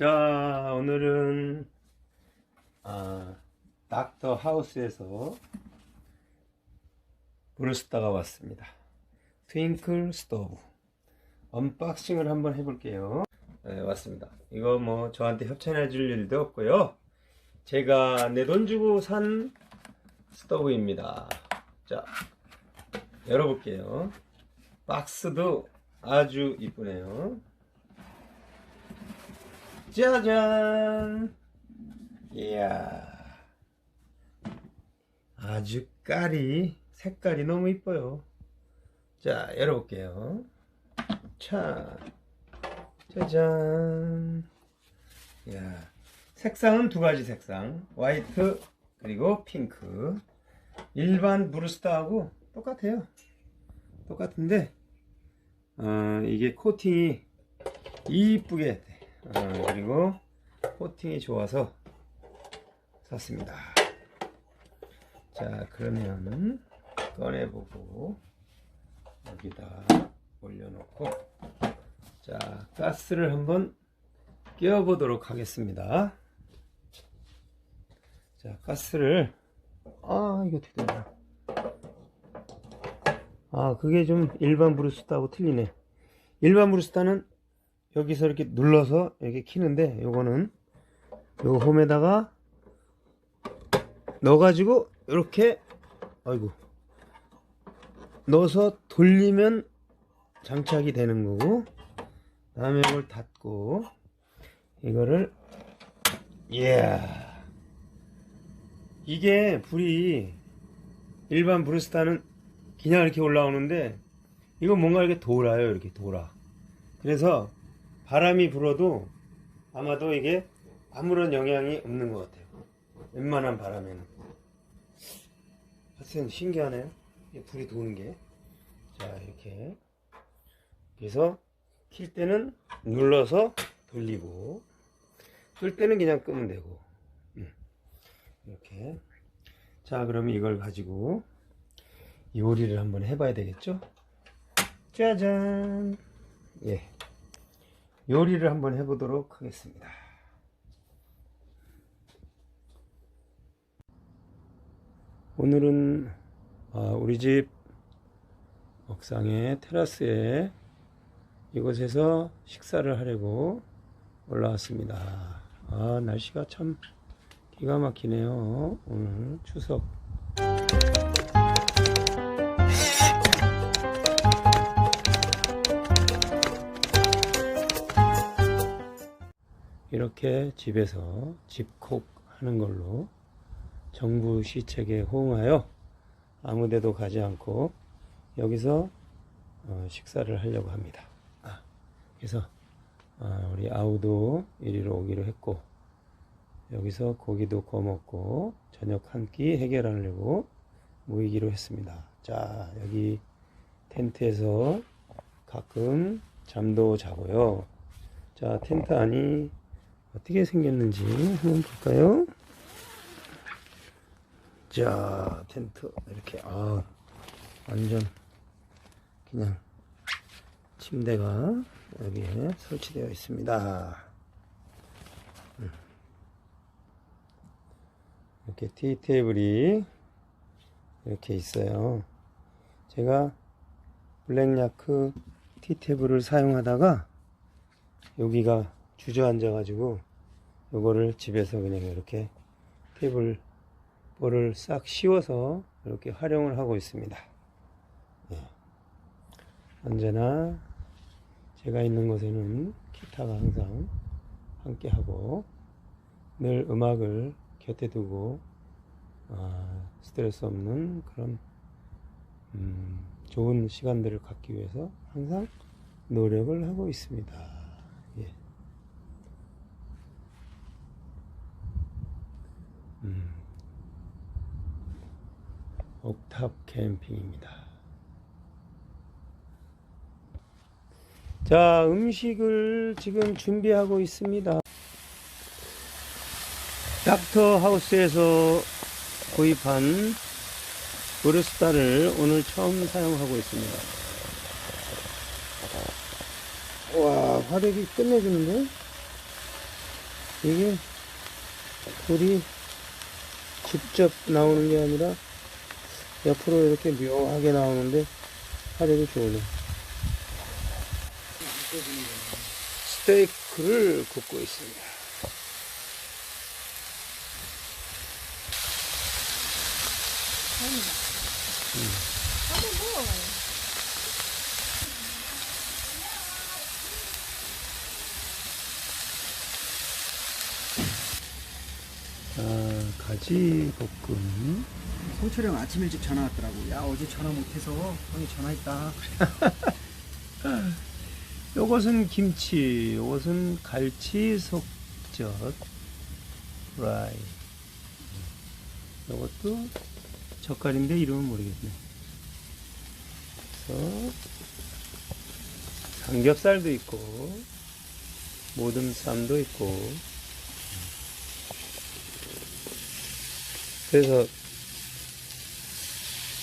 자, 오늘은 아, 닥터 하우스에서 브루스타가 왔습니다. 트윙클 스토브 언박싱을 한번 해볼게요. 네, 왔습니다. 이거 뭐 저한테 협찬해 줄 일도 없고요. 제가 내 돈 주고 산 스토브입니다. 자, 열어볼게요. 박스도 아주 이쁘네요. 짜잔! 이야. 아주 깔이, 색깔이 너무 이뻐요. 자, 열어볼게요. 차. 짜잔. 이야. 색상은 두 가지 색상. 화이트, 그리고 핑크. 일반 브루스타하고 똑같아요. 똑같은데, 어, 이게 코팅이 이쁘게 돼. 어, 그리고 코팅이 좋아서 샀습니다. 자, 그러면 꺼내보고 여기다 올려놓고 자, 가스를 한번 끼워 보도록 하겠습니다. 자, 가스를 아, 이거 어떻게 되나? 아, 그게 좀 일반 브루스타하고 틀리네. 일반 브루스타는 여기서 이렇게 눌러서 이렇게 키는데 요거는 요 홈에다가 넣어가지고 이렇게 아이고 넣어서 돌리면 장착이 되는 거고 다음에 이걸 닫고 이거를 이야. 이게 불이 일반 브루스타는 그냥 이렇게 올라오는데 이거 뭔가 이렇게 돌아요 이렇게 돌아. 그래서 바람이 불어도 아마도 이게 아무런 영향이 없는 것 같아요. 웬만한 바람에는. 하여튼 신기하네요. 이 불이 도는 게. 자, 이렇게. 그래서 킬 때는 눌러서 돌리고, 끌 때는 그냥 끄면 되고. 음. 이렇게. 자, 그러면 이걸 가지고 요리를 한번 해봐야 되겠죠? 짜잔! 예. 요리를 한번 해보도록 하겠습니다. 오늘은 아, 우리 집 옥상의 테라스에 이곳에서 식사를 하려고 올라왔습니다. 아, 날씨가 참 기가 막히네요. 오늘 추석. 이렇게 집에서 집콕 하는 걸로 정부 시책에 호응하여 아무데도 가지 않고 여기서 어, 식사를 하려고 합니다. 아, 그래서 아, 우리 아우도 이리로 오기로 했고 여기서 고기도 구워 먹고 저녁 한 끼 해결하려고 모이기로 했습니다. 자 여기 텐트에서 가끔 잠도 자고요. 자 텐트 안이 어떻게 생겼는지 한번 볼까요? 자, 텐트 이렇게 아 완전 그냥 침대가 여기에 설치되어 있습니다. 음. 이렇게 티 테이블이 이렇게 있어요. 제가 블랙야크 티 테이블을 사용하다가 여기가 주저앉아 가지고 요거를 집에서 그냥 이렇게 테이블 볼을 싹 씌워서 이렇게 활용을 하고 있습니다. 예. 언제나 제가 있는 곳에는 기타가 항상 함께 하고 늘 음악을 곁에 두고 아, 스트레스 없는 그런 음, 좋은 시간들을 갖기 위해서 항상 노력을 하고 있습니다. 예. 음. 옥탑 캠핑입니다. 자, 음식을 지금 준비하고 있습니다. 닥터 하우스에서 구입한 브루스타를 오늘 처음 사용하고 있습니다. 와, 화력이 끝내주는데? 이게 불이 직접 나오는 게 아니라 옆으로 이렇게 묘하게 나오는데 화력이 좋으네. 스테이크를 굽고 있습니다. 아, 가지 볶음. 호철이 형 아침 일찍 전화 왔더라고. 야 어제 전화 못해서 형이 전화했다. 요것은 김치, 요것은 갈치 속젓, 프라이. 요것도 젓갈인데 이름은 모르겠네. 그래서 삼겹살도 있고, 모듬쌈도 있고. 그래서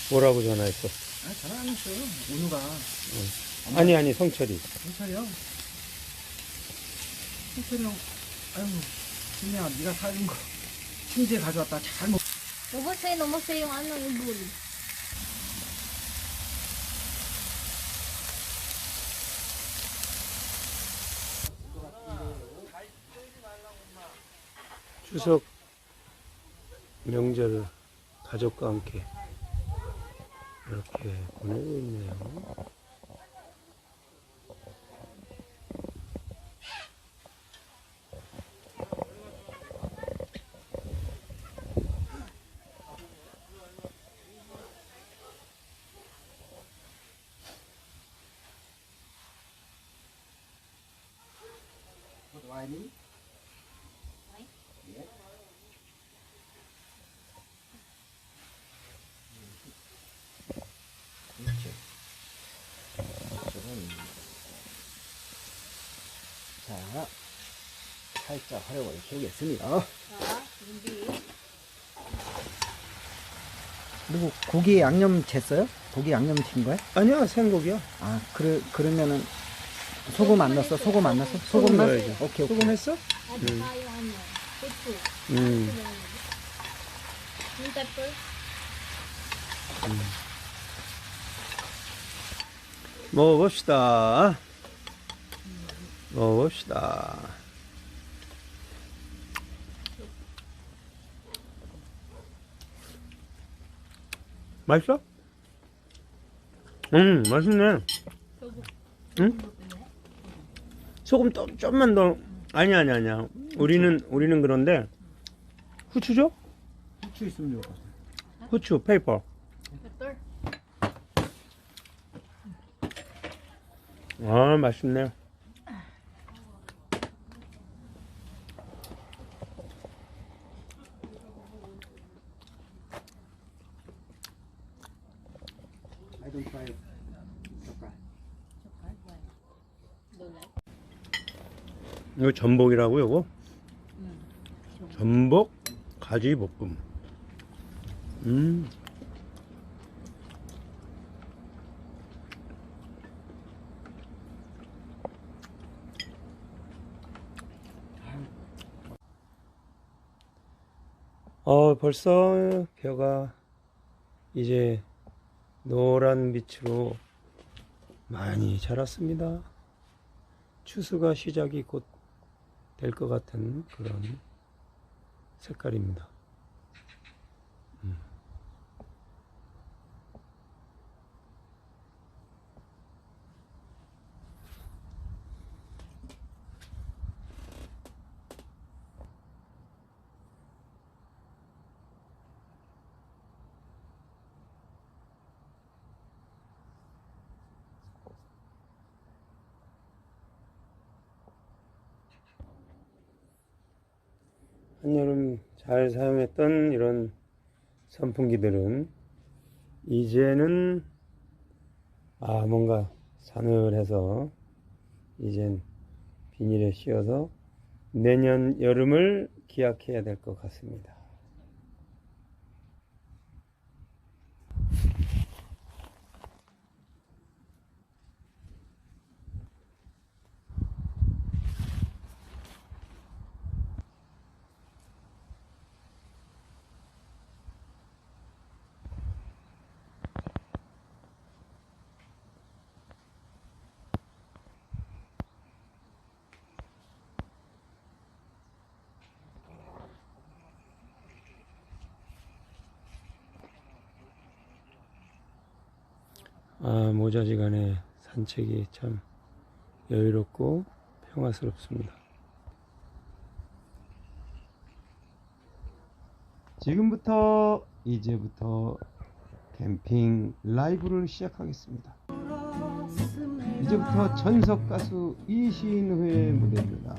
뭐라고 전화했어? 아 전화 안 했어. 오누가 아니 아니 성철이. 형. 호철이 형. 아유 진영아 네가 사준 거 침대에 가져왔다. 잘 먹. Sa'yo yung ano, ibul. 추석 명절을 가족과 함께 이렇게 보내고 있네요. 와인이? 그렇죠. 이쪽은 자 살짝 활용을 hindi. 그리고 고기 양념 쟀어요? 고기 양념 튄 거야? 아니야 생고기야. 아 그래 그러면은 소금 안 넣었어? 소금 안 넣었어? 소금만? 넣어야지. 오케이 오케이. 소금 했어? 음. Yung pepper. 먹어봅시다. 먹어봅시다. 맛있어? 음, 맛있네. 응? 소금 또 좀만 더. 아니 아니 아니야. 우리는 우리는 그런데 후추죠? 후추 있으면 좋을 것 같아. 후추, 페이퍼. 아, 맛있네. I 이거 전복이라고 요거? 전복 가지 볶음. 음. 어, 벌써 벼가 이제 노란 빛으로 많이 자랐습니다. 추수가 시작이 곧 될 것 같은 그런 색깔입니다. 한여름 잘 사용했던 이런 선풍기들은 이제는 아 뭔가 사늘해서 이젠 비닐에 씌워서 내년 여름을 기약해야 될 것 같습니다. 아, 모자지간에 산책이 참 여유롭고 평화스럽습니다. 지금부터 이제부터 캠핑 라이브를 시작하겠습니다. 이제부터 전석 가수 이신우의 무대입니다.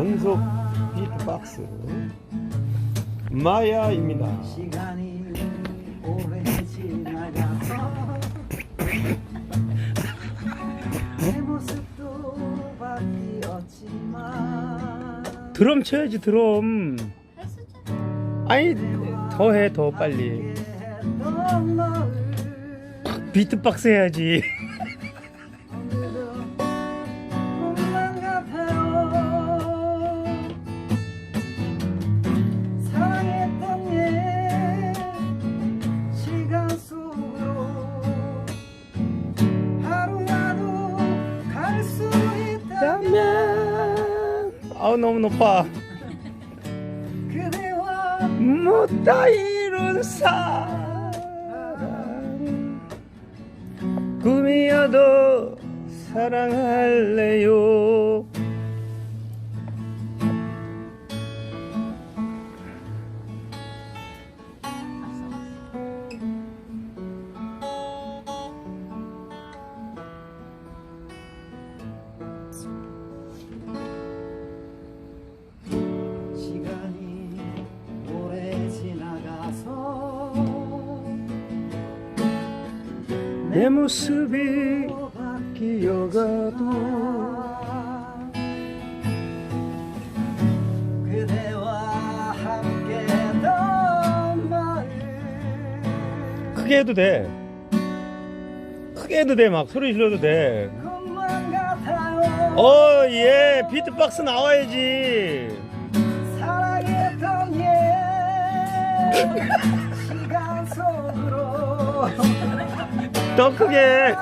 전속 비트박스 마야입니다. 드럼 쳐야지 드럼. 아니 더해 더 빨리. 비트박스 해야지. 높아. 그대와 못다 이룬 사랑 꿈이어도 사랑할래요. 크게 해도 돼. 크게 해도 돼. 막 소리 질러도 돼. 어, 예. 비트박스 나와야지. 사랑했던 옛 시간 속으로 더 크게.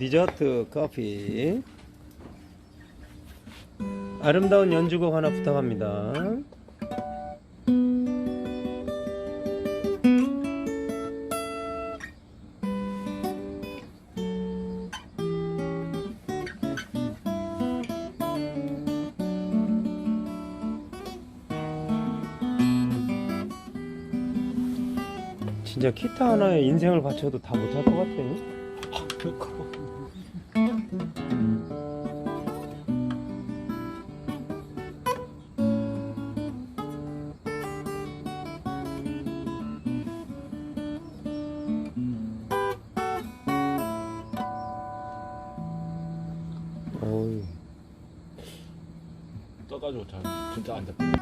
디저트 커피. 아름다운 연주곡 하나 부탁합니다. 진짜 기타 하나에 인생을 바쳐도 다 못할 것 같아. 가지고 잘 진짜 안 잡혀.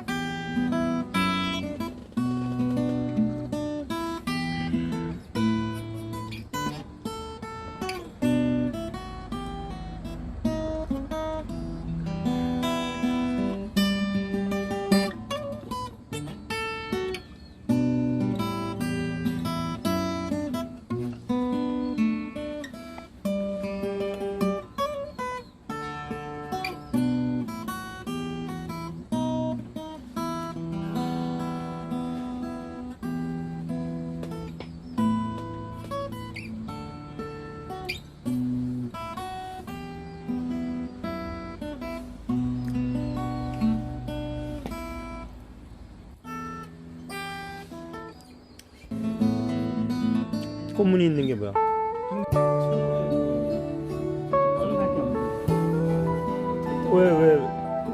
꽃무늬 있는 게 뭐야? 왜, 왜,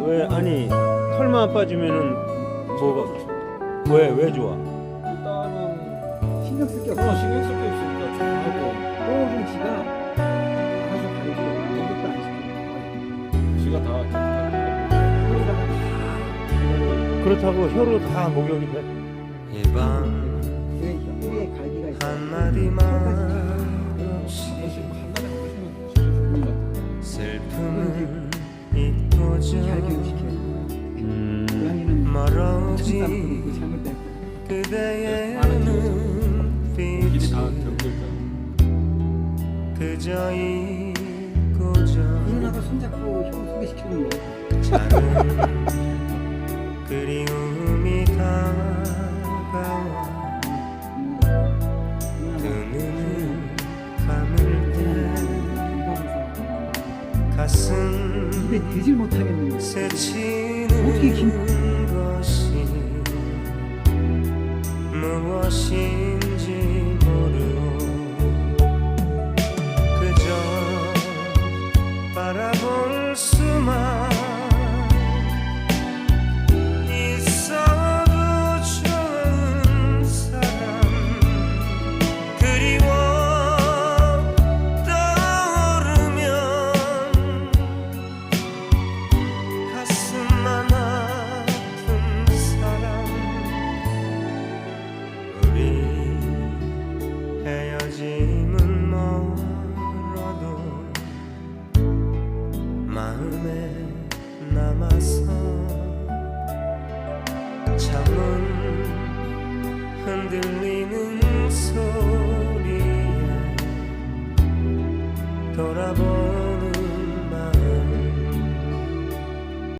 왜, 아니, 털만 빠지면은 뭐가, 왜, 왜 좋아? 따로 신경 쓸 게 없어. 그럼 신경 쓸 게 없으니까 좋아하고 또좀 지가 알아서 가리고 연극도 안 시키고 지가 다 그렇다고 혀로 다 목욕이 돼? 그러 음, 그 잘못된 그대의. 그저 잊고자 누나가 손잡고 형 소개시켜주는 거. 그리움 못하겠는 거. 어떻게 김-